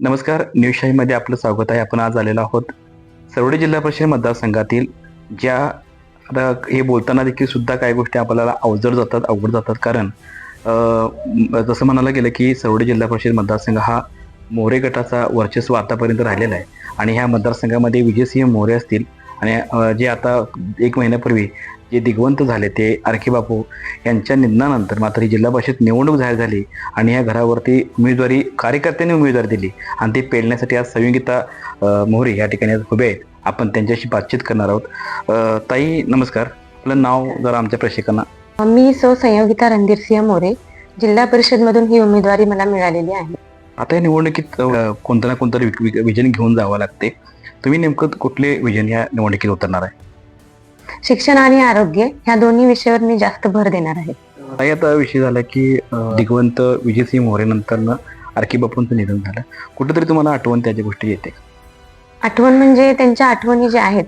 नमस्कार न्यूजशाहीमध्ये आपलं स्वागत आहे. आपण आज आलेलो आहोत सरवडे जिल्हा परिषद मतदारसंघातील ज्या आता हे बोलताना देखील सुद्धा काही गोष्टी आपल्याला अवजड जातात अवघड जातात. कारण जसं म्हणायला गेलं की सरवडे जिल्हा परिषद मतदारसंघ हा मोरे गटाचा वर्चस्व आतापर्यंत राहिलेला आहे. आणि ह्या मतदारसंघामध्ये विजयसिंह मोरे असतील. आणि जे आता एक महिन्यापूर्वी जे दिग्वंत झाले ते आरके बापू यांच्या निधनानंतर मात्र ही जिल्हा परिषद निवडणूक जाहीर झाली आणि या घरावरती उमेदवारी कार्यकर्त्यांनी उमेदवारी दिली आणि ते पेलण्यासाठी आज संयोगिता मोहरे या ठिकाणी आज उभे आहेत. आपण त्यांच्याशी बातचीत करणार आहोत. ताई नमस्कार. आपलं नाव जरा आमच्या प्रेक्षकांना. मी सौ संयोगिता रणधीरसिंह मोरे. जिल्हा परिषदमधून ही उमेदवारी मला मिळालेली आहे. आता या निवडणुकीत कोणतं ना कोणतं विजन घेऊन जावं लागते. तुम्ही नेमकं कुठले विजन या निवडणुकीत उतरणार आहे? शिक्षण आणि आरोग्य ह्या दोन्ही विषयावर मी जास्त भर देणार आहे. आता विषय झाला की दिग्वंत विजयसिंह मोरे नंतर आरकी बापूंचं निधन झालं. कुठेतरी तुम्हाला आठवण त्याच्या गोष्टी येते आठवण म्हणजे त्यांच्या आठवणी ज्या आहेत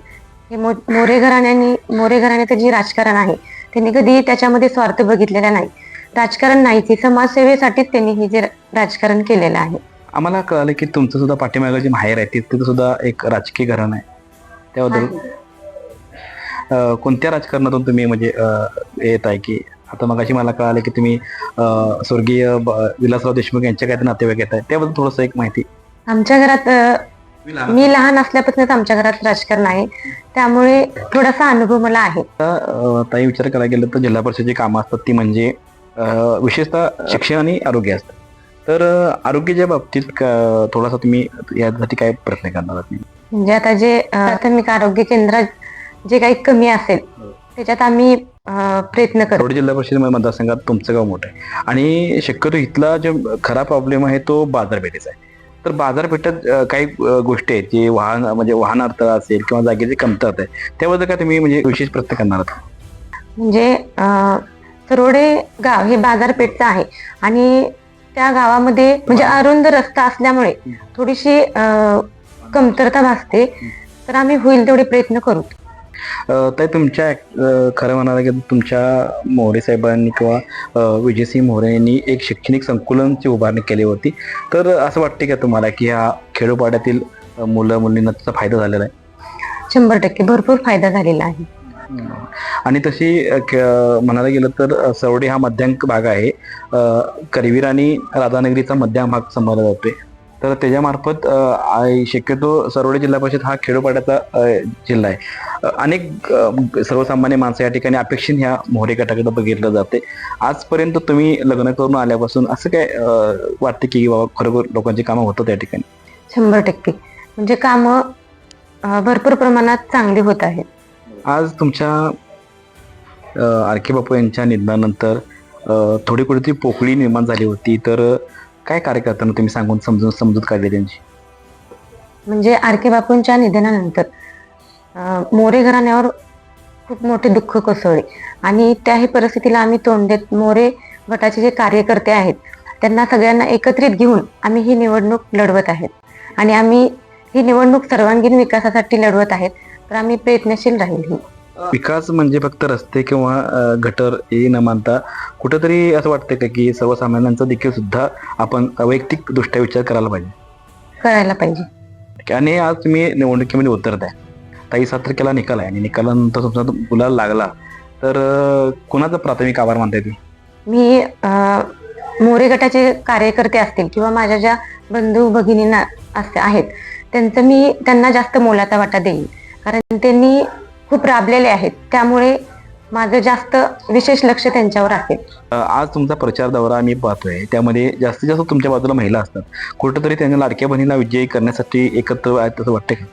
हे मोरे घराण्यानी मोरे घराण्याचं जे राजकारण आहे त्यांनी कधी त्याच्यामध्ये स्वार्थ बघितलेला नाही. राजकारण नाहीच हे समाजसेवेसाठीच त्यांनी हे जे राजकारण केलेलं आहे. आम्हाला कळालं की तुमचं सुद्धा पाठीमागं जे माहेर आहे ते- तिथं सुद्धा एक राजकीय घराणं आहे. त्याबद्दल कोणत्या राजकारणातून तुम्ही म्हणजे येत आहे की आता मगाशी मला कळालं की तुम्ही स्वर्गीय विलासराव देशमुख यांच्या काय नातेवाईक येत आहे त्याबद्दल थोडंसं एक माहिती. आमच्या घरात मी लहान असल्यापासूनच आमच्या घरात राजकारण आहे. त्यामुळे थोडासा अनुभव मला आहे. ताई विचार करायला गेलं तर जिल्हा परिषदेची कामं असतात ती म्हणजे विशेषतः शिक्षण आणि आरोग्य असतं. तर आरोग्याच्या बाबतीत थोडासा तुम्ही यासाठी काय प्रयत्न करणार आहात? म्हणजे आता जे प्राथमिक आरोग्य केंद्रात जे काही कमी असेल त्याच्यात आम्ही प्रयत्न करू रोड जिल्हा परिषद मतदारसंघात तुमचं गाव मोठं आहे. आणि शक्यतो इथला जो खरा प्रॉब्लेम आहे तो बाजारपेठेचा आहे. तर बाजारपेठेत काही गोष्टी आहेत जे वाहन म्हणजे वाहन अडथळा असेल किंवा जागेची कमतरता आहे त्याबद्दल काय तुम्ही म्हणजे विशेष प्रयत्न करणार आहात? म्हणजे सरोडे गाव हे बाजारपेठचं आहे. आणि त्या गावामध्ये म्हणजे अरुंद रस्ता असल्यामुळे थोडीशी कमतरता भासते. तर आम्ही होईल तेवढे प्रयत्न करू. ताई तुमच्या खरं गेलं तर तुमच्या मोरे साहेबांनी किंवा विजयसिंह मोरे यांनी एक शैक्षणिक संकुलनची उभारणी केली होती. तर असं वाटते का तुम्हाला की ह्या खेडोपाड्यातील मुलं मुलींना त्याचा फायदा झालेला आहे? शंभर टक्के. भरपूर फायदा झालेला आहे. आणि तशी क- म्हणायला गेलं तर सवडी हा मध्यांक भाग आहे. करवीर आणि राधानगरीचा मध्याम भाग समजला जातोय. तर त्याच्यामार्फत शक्यतो सरवडे जिल्हा परिषद हा खेडोपाड्याचा जिल्हा आहे. अनेक सर्वसामान्य माणसं या ठिकाणी अपेक्षित ह्या मोहरे गटाकडे बघितलं जाते. आजपर्यंत तुम्ही लग्न करून आल्यापासून असं काय वाटते की बाबा खरोखर लोकांची कामं होतात या ठिकाणी? शंभर टक्के. म्हणजे कामं भरपूर प्रमाणात चांगली होत आहेत. आज तुमच्या आरके बापू यांच्या निधनानंतर थोडी कुठेतरी पोकळी निर्माण झाली होती. तर काय कार्यकर्त्यांना तुम्ही सांगून समजून समजूत काढली त्यांची? म्हणजे आरके बापूंच्या निधनानंतर अं, मोरे घराण्यावर खूप मोठे दुःख कोसळले. आणि त्याही परिस्थितीला आम्ही तोंड देत मोरे गटाचे जे कार्यकर्ते आहेत त्यांना सगळ्यांना एकत्रित घेऊन आम्ही ही निवडणूक लढवत आहेत. आणि आम्ही ही निवडणूक सर्वांगीण विकासासाठी लढवत आहेत तर आम्ही प्रयत्नशील राहील ही. विकास म्हणजे फक्त रस्ते किंवा अ, गटर हे न मानता कुठंतरी असं वाटतं का की सर्वसामान्यांचा देखील सुद्धा आपण वैयक्तिक दृष्ट्या विचार करायला पाहिजे? करायला पाहिजे. आणि आज तुम्ही निवडणुकीमध्ये उतरताय ताई सात तारखेला निकाल आहे. आणि निकालानंतर तो गुलाल लागला तर कुणाचा प्राथमिक आभार मानताय तुम्ही? मी मोरे गटाचे कार्यकर्ते असतील किंवा माझ्या ज्या बंधू भगिनींना असते आहेत त्यांचं मी त्यांना जास्त मोलाचा वाटा देईन. कारण त्यांनी खूप राबलेले आहेत. त्यामुळे माझं जास्त विशेष लक्ष त्यांच्यावर असेल आज तुमचा प्रचार दौरा आम्ही पाहतोय. त्यामध्ये जास्तीत जास्त तुमच्या बाजूला महिला असतात. कुठेतरी त्यांच्या लाडक्या बहिणीला विजयी करण्यासाठी एकत्र आहेत असं वाटतं का?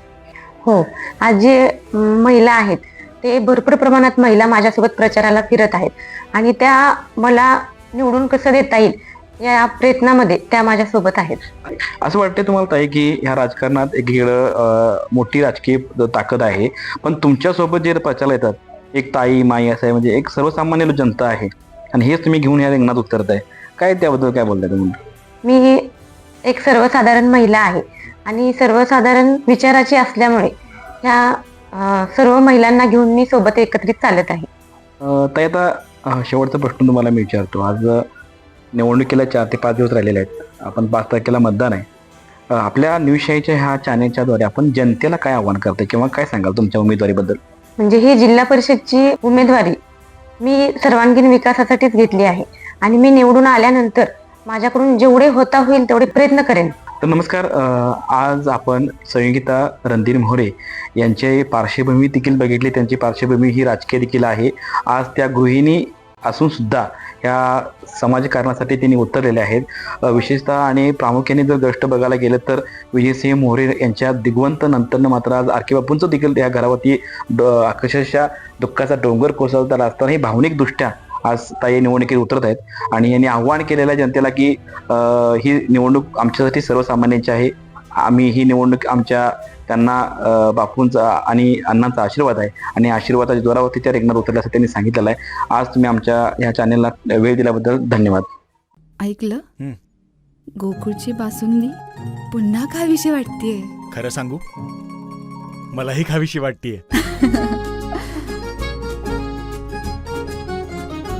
हो. आज जे महिला आहेत ते भरपूर प्रमाणात महिला माझ्यासोबत प्रचाराला फिरत आहेत. आणि त्या मला निवडून कसं देता येईल या प्रयत्नामध्ये त्या माझ्यासोबत आहेत. असं वाटतंय तुम्हाला ताई की ह्या राजकारणात अ, मोठी राजकीय ताकद आहे. पण तुमच्यासोबत जे प्रचार येतात एक ताई माई असं आहे. म्हणजे एक सर्वसामान्य जनता आहे. आणि हेच तुम्ही घेऊन या रिंगणात उतरताय. काय त्याबद्दल काय बोलताय तुम्ही? मी एक सर्वसाधारण महिला आहे. आणि सर्वसाधारण विचाराची असल्यामुळे ह्या सर्व महिलांना घेऊन मी सोबत एकत्रित चालत आहे. ताई आता शेवटचा प्रश्न तुम्हाला मी विचारतो. आज निवडणुकीला चार ते पाच दिवस राहिलेले आहेत. आपण पाच तारखेला मतदान आहे. आपल्या न्यूजशाहीच्या ह्या चॅनेलच्या द्वारे आपण जनतेला काय आव्हान करते किंवा काय सांगाल तुमच्या उमेदवारीबद्दल? म्हणजे ही जिल्हा परिषदची उमेदवारी मी सर्वांगीण विकासासाठीच घेतली आहे. आणि मी निवडून आल्यानंतर माझ्याकडून जेवढे होता होईल तेवढे प्रयत्न करेन. तर नमस्कार आज आपण संयोगिता रणधीर मोहरे यांचे पार्श्वभूमी देखील बघितली. त्यांची पार्श्वभूमी ही राजकीय देखील आहे. आज त्या गृहिणी असून सुद्धा ह्या समाजकारणासाठी त्यांनी उतरलेले आहेत. विशेषतः आणि प्रामुख्याने जर गोष्ट बघायला गेलं तर विजयसिंह मोहरे यांच्या दिग्वंत नंतरनं मात्र आज आरके बापूंचं देखील या घरावरती ड- अक्षरशः दुःखाचा डोंगर कोसळता असताना हे भावनिकदृष्ट्या आज ताई निवडणुकीत उतरत आहेत. आणि यांनी आव्हान केलेलं आहे जनतेला की ही निवडणूक आमच्यासाठी सर्वसामान्यांची आहे. आम्ही ही निवडणूक आमच्या त्यांना बापूंचा आणि अण्णांचा आशीर्वाद आहे. आणि आशीर्वादाच्या जोरावरती त्या रिंगणात उतरल्याचं त्यांनी सांगितलेलं आहे. आज तुम्ही आमच्या ह्या चॅनेलला वेळ दिल्याबद्दल धन्यवाद. ऐकलं? हं. गोकुळची बासुंदी? पुन्हा खावीशी वाटतेय. खरं सांगू? मलाही खावीशी वाटतीये.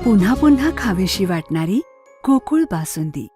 पुन्हा पुन्हा खावीशी वाटणारी गोकुळ बासुंदी.